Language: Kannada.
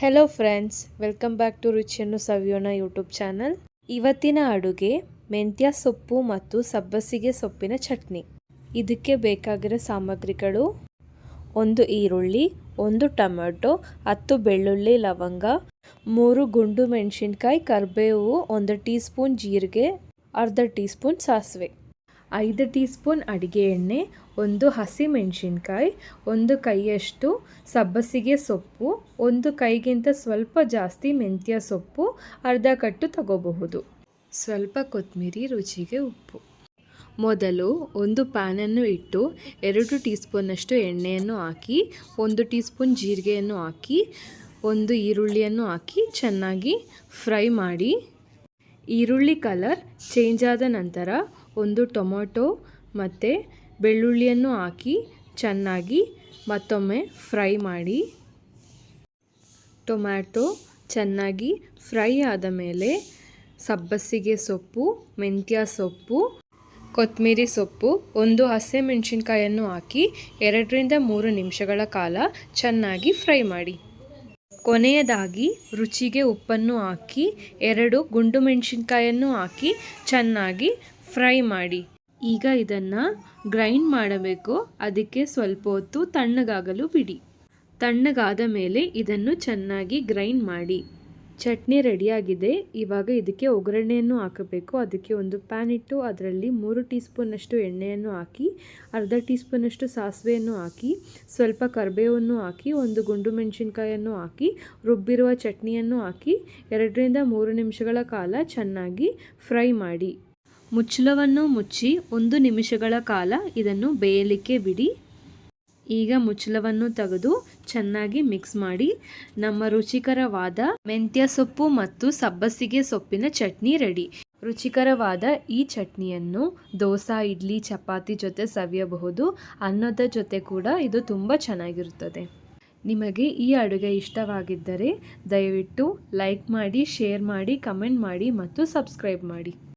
Hello friends welcome back to ರುಚಿಯನ್ನು ಸವಿಯೋಣ ಯೂಟ್ಯೂಬ್ ಚಾನಲ್ ಇವತ್ತಿನ ಅಡುಗೆ ಮೆಂತ್ಯ ಸೊಪ್ಪು ಮತ್ತು ಸಬ್ಬಸಿಗೆ ಸೊಪ್ಪಿನ ಚಟ್ನಿ. ಇದಕ್ಕೆ ಬೇಕಾಗಿರೋ ಸಾಮಗ್ರಿಗಳು ಒಂದು ಈರುಳ್ಳಿ, ಒಂದು ಟೊಮೆಟೊ, ಹತ್ತು ಬೆಳ್ಳುಳ್ಳಿ ಲವಂಗ, ಮೂರು ಗುಂಡು ಮೆಣಸಿನ್ಕಾಯಿ, ಕರಿಬೇವು, ಒಂದು ಟೀ ಸ್ಪೂನ್ ಜೀರಿಗೆ, ಅರ್ಧ ಟೀ ಸ್ಪೂನ್ ಸಾಸಿವೆ. ಐದು ಟೀ ಸ್ಪೂನ್ ಅಡುಗೆ ಎಣ್ಣೆ, ಒಂದು ಹಸಿ ಮೆಣಸಿನ್ಕಾಯಿ, ಒಂದು ಕೈಯಷ್ಟು ಸಬ್ಬಸಿಗೆ ಸೊಪ್ಪು, ಒಂದು ಕೈಗಿಂತ ಸ್ವಲ್ಪ ಜಾಸ್ತಿ ಮೆಂತ್ಯ ಸೊಪ್ಪು, ಅರ್ಧ ಕಟ್ಟು ತಗೋಬಹುದು. ಸ್ವಲ್ಪ ಕೊತ್ತಂಬರಿ ರುಚಿಗೆ ಉಪ್ಪು. ಮೊದಲು ಒಂದು ಪ್ಯಾನನ್ನು ಇಟ್ಟು ಎರಡು ಟೀ ಸ್ಪೂನಷ್ಟು ಎಣ್ಣೆಯನ್ನು ಹಾಕಿ, ಒಂದು ಟೀ ಸ್ಪೂನ್ ಜೀರಿಗೆಯನ್ನು ಹಾಕಿ, ಒಂದು ಈರುಳ್ಳಿಯನ್ನು ಹಾಕಿ ಚೆನ್ನಾಗಿ ಫ್ರೈ ಮಾಡಿ, ಈರುಳ್ಳಿ ಕಲರ್ ಚೇಂಜ್ ಆದ ನಂತರ ಒಂದು ಟೊಮೊಟೊ ಮತ್ತು ಬೆಳ್ಳುಳ್ಳಿಯನ್ನು ಹಾಕಿ ಚೆನ್ನಾಗಿ ಮತ್ತೊಮ್ಮೆ ಫ್ರೈ ಮಾಡಿ. ಟೊಮ್ಯಾಟೊ ಚೆನ್ನಾಗಿ ಫ್ರೈ ಆದ ಮೇಲೆ ಸಬ್ಬಸಿಗೆ ಸೊಪ್ಪು, ಮೆಂತ್ಯ ಸೊಪ್ಪು, ಕೊತ್ತಂಬರಿ ಸೊಪ್ಪು, ಒಂದು ಹಸಿಮೆಣಸಿನ್ಕಾಯನ್ನು ಹಾಕಿ ಎರಡರಿಂದ ಮೂರು ನಿಮಿಷಗಳ ಕಾಲ ಚೆನ್ನಾಗಿ ಫ್ರೈ ಮಾಡಿ. ಕೊನೆಯದಾಗಿ ರುಚಿಗೆ ಉಪ್ಪನ್ನು ಹಾಕಿ ಎರಡು ಗುಂಡು ಮೆಣಸಿನ್ಕಾಯನ್ನು ಹಾಕಿ ಚೆನ್ನಾಗಿ ಫ್ರೈ ಮಾಡಿ. ಈಗ ಇದನ್ನು ಗ್ರೈಂಡ್ ಮಾಡಬೇಕು. ಅದಕ್ಕೆ ಸ್ವಲ್ಪ ಹೊತ್ತು ತಣ್ಣಗಾಗಲು ಬಿಡಿ. ತಣ್ಣಗಾದ ಮೇಲೆ ಇದನ್ನು ಚೆನ್ನಾಗಿ ಗ್ರೈಂಡ್ ಮಾಡಿ. ಚಟ್ನಿ ರೆಡಿಯಾಗಿದೆ. ಇವಾಗ ಇದಕ್ಕೆ ಒಗ್ಗರಣೆಯನ್ನು ಹಾಕಬೇಕು. ಅದಕ್ಕೆ ಒಂದು ಪ್ಯಾನ್ ಇಟ್ಟು ಅದರಲ್ಲಿ ಮೂರು ಟೀ ಸ್ಪೂನಷ್ಟು ಎಣ್ಣೆಯನ್ನು ಹಾಕಿ, ಅರ್ಧ ಟೀ ಸ್ಪೂನಷ್ಟು ಸಾಸಿವೆಯನ್ನು ಹಾಕಿ, ಸ್ವಲ್ಪ ಕರಿಬೇವನ್ನು ಹಾಕಿ, ಒಂದು ಗುಂಡು ಮೆಣಸಿನ್ಕಾಯನ್ನು ಹಾಕಿ, ರುಬ್ಬಿರುವ ಚಟ್ನಿಯನ್ನು ಹಾಕಿ, ಎರಡರಿಂದ ಮೂರು ನಿಮಿಷಗಳ ಕಾಲ ಚೆನ್ನಾಗಿ ಫ್ರೈ ಮಾಡಿ. ಮುಚ್ಚಳವನ್ನು ಮುಚ್ಚಿ ಒಂದು ನಿಮಿಷಗಳ ಕಾಲ ಇದನ್ನು ಬೇಯಲಿಕ್ಕೆ ಬಿಡಿ. ಈಗ ಮುಚ್ಚಳವನ್ನು ತೆಗೆದು ಚೆನ್ನಾಗಿ ಮಿಕ್ಸ್ ಮಾಡಿ ನಮ್ಮ ರುಚಿಕರವಾದ ಮೆಂತ್ಯ ಸೊಪ್ಪು ಮತ್ತು ಸಬ್ಬಸಿಗೆ ಸೊಪ್ಪಿನ ಚಟ್ನಿ ರೆಡಿ. ರುಚಿಕರವಾದ ಈ ಚಟ್ನಿಯನ್ನು ದೋಸೆ, ಇಡ್ಲಿ, ಚಪಾತಿ ಜೊತೆ ಸವಿಯಬಹುದು. ಅನ್ನದ ಜೊತೆ ಕೂಡ ಇದು ತುಂಬ ಚೆನ್ನಾಗಿರುತ್ತದೆ. ನಿಮಗೆ ಈ ಅಡುಗೆ ಇಷ್ಟವಾಗಿದ್ದರೆ ದಯವಿಟ್ಟು ಲೈಕ್ ಮಾಡಿ ಶೇರ್ ಮಾಡಿ ಕಮೆಂಟ್ ಮಾಡಿ ಮತ್ತು ಸಬ್ಸ್ಕ್ರೈಬ್ ಮಾಡಿ.